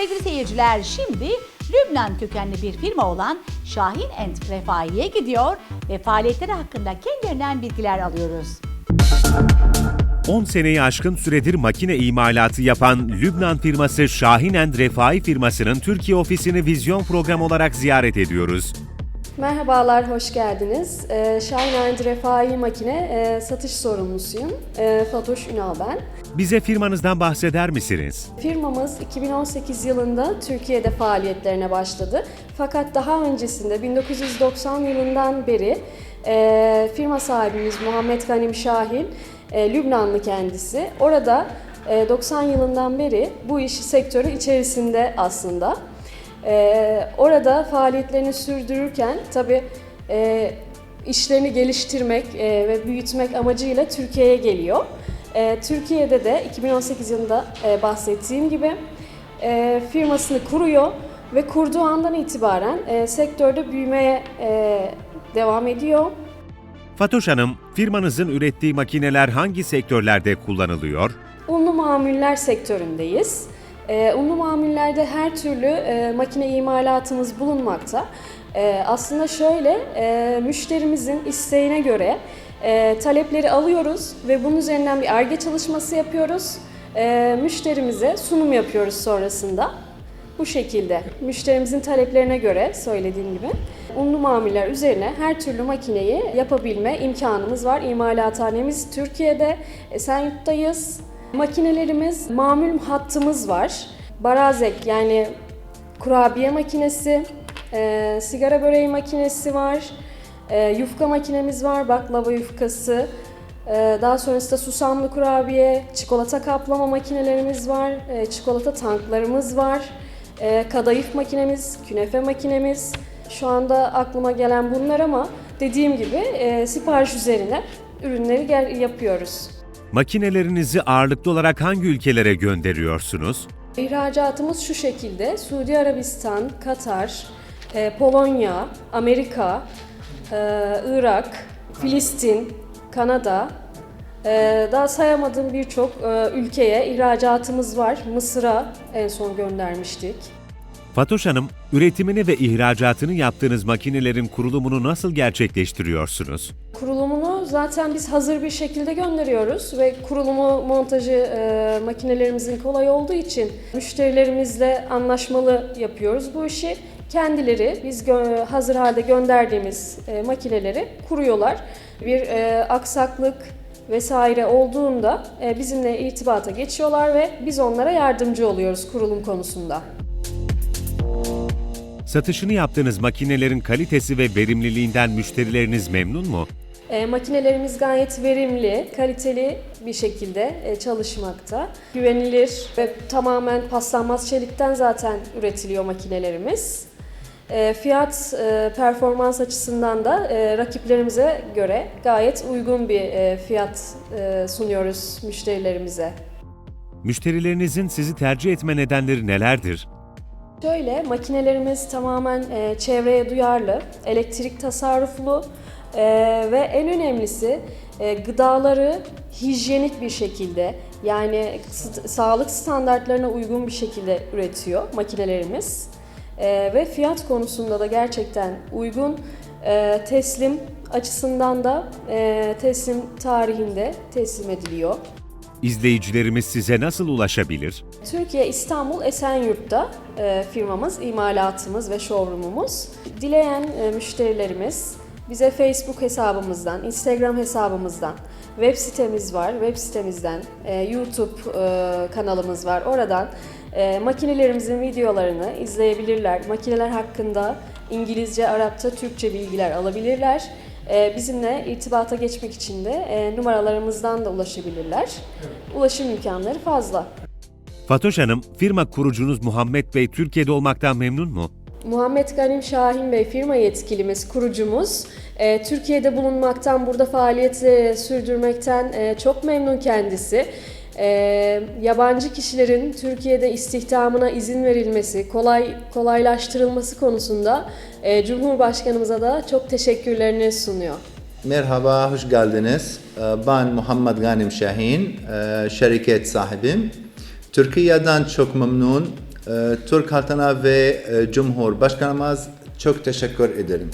Sevgili seyirciler şimdi Lübnan kökenli bir firma olan Şahin and Refai'ye gidiyor ve faaliyetleri hakkında kendilerinden bilgiler alıyoruz. 10 seneyi aşkın süredir makine imalatı yapan Lübnan firması Şahin Refai firmasının Türkiye ofisini vizyon programı olarak ziyaret ediyoruz. Merhabalar, hoş geldiniz. Ee, Şahin Arend Refai Makine e, satış sorumlusuyum. E, Fatoş Ünal ben. Bize firmanızdan bahseder misiniz? Firmamız 2018 yılında Türkiye'de faaliyetlerine başladı. Fakat daha öncesinde 1990 yılından beri e, firma sahibimiz Muhammed Ganim Şahin, e, Lübnanlı kendisi. Orada e, 90 yılından beri bu iş sektörü içerisinde aslında. Ee, orada faaliyetlerini sürdürürken tabii e, işlerini geliştirmek e, ve büyütmek amacıyla Türkiye'ye geliyor. E, Türkiye'de de 2018 yılında e, bahsettiğim gibi e, firmasını kuruyor ve kurduğu andan itibaren e, sektörde büyümeye e, devam ediyor. Fatoş Hanım, firmanızın ürettiği makineler hangi sektörlerde kullanılıyor? Unlu mamuller sektöründeyiz. Ee, unlu mamullerde her türlü e, makine imalatımız bulunmakta. Ee, aslında şöyle, e, müşterimizin isteğine göre e, talepleri alıyoruz ve bunun üzerinden bir ARGE çalışması yapıyoruz. E, müşterimize sunum yapıyoruz sonrasında. Bu şekilde müşterimizin taleplerine göre söylediğim gibi unlu mamuller üzerine her türlü makineyi yapabilme imkanımız var. İmalathanemiz Türkiye'de, Esenyurt'tayız. Makinelerimiz, mamul hattımız var. Barazek yani kurabiye makinesi, e, sigara böreği makinesi var, e, yufka makinemiz var, baklava yufkası. E, daha sonrasında susamlı kurabiye, çikolata kaplama makinelerimiz var, e, çikolata tanklarımız var, e, kadayıf makinemiz, künefe makinemiz. Şu anda aklıma gelen bunlar ama dediğim gibi e, sipariş üzerine ürünleri yapıyoruz. Makinelerinizi ağırlıklı olarak hangi ülkelere gönderiyorsunuz? İhracatımız şu şekilde. Suudi Arabistan, Katar, e, Polonya, Amerika, e, Irak, Filistin, Kanada, e, daha sayamadığım birçok e, ülkeye ihracatımız var. Mısır'a en son göndermiştik. Fatoş Hanım, üretimini ve ihracatını yaptığınız makinelerin kurulumunu nasıl gerçekleştiriyorsunuz? Kurulumunu zaten biz hazır bir şekilde gönderiyoruz ve kurulumu, montajı e, makinelerimizin kolay olduğu için müşterilerimizle anlaşmalı yapıyoruz bu işi. Kendileri biz hazır halde gönderdiğimiz e, makineleri kuruyorlar. Bir e, aksaklık vesaire olduğunda e, bizimle irtibata geçiyorlar ve biz onlara yardımcı oluyoruz kurulum konusunda. Satışını yaptığınız makinelerin kalitesi ve verimliliğinden müşterileriniz memnun mu? E, makinelerimiz gayet verimli, kaliteli bir şekilde e, çalışmakta. Güvenilir ve tamamen paslanmaz çelikten zaten üretiliyor makinelerimiz. E, fiyat e, performans açısından da e, rakiplerimize göre gayet uygun bir e, fiyat e, sunuyoruz müşterilerimize. Müşterilerinizin sizi tercih etme nedenleri nelerdir? Şöyle makinelerimiz tamamen e, çevreye duyarlı, elektrik tasarruflu e, ve en önemlisi e, gıdaları hijyenik bir şekilde yani st- sağlık standartlarına uygun bir şekilde üretiyor makinelerimiz. E, ve fiyat konusunda da gerçekten uygun e, teslim açısından da e, teslim tarihinde teslim ediliyor. İzleyicilerimiz size nasıl ulaşabilir? Türkiye İstanbul Esenyurt'ta e, firmamız, imalatımız ve showroomumuz. Dileyen e, müşterilerimiz bize Facebook hesabımızdan, Instagram hesabımızdan, web sitemiz var, web sitemizden, e, YouTube e, kanalımız var. Oradan e, makinelerimizin videolarını izleyebilirler. Makineler hakkında İngilizce, Arapça, Türkçe bilgiler alabilirler. E, bizimle irtibata geçmek için de e, numaralarımızdan da ulaşabilirler. Ulaşım imkanları fazla. Fatoş Hanım, firma kurucunuz Muhammed Bey Türkiye'de olmaktan memnun mu? Muhammed Ganim Şahin Bey firma yetkilimiz, kurucumuz. Ee, Türkiye'de bulunmaktan, burada faaliyet e, sürdürmekten e, çok memnun kendisi. Yabancı kişilerin Türkiye'de istihdamına izin verilmesi, kolay kolaylaştırılması konusunda e, Cumhurbaşkanımıza da çok teşekkürlerini sunuyor. Merhaba, hoş geldiniz. Ben Muhammed Ganim Şahin, şirket sahibim. Türkiye'den çok memnun. Türk halkına ve e, Cumhurbaşkanımız çok teşekkür ederim.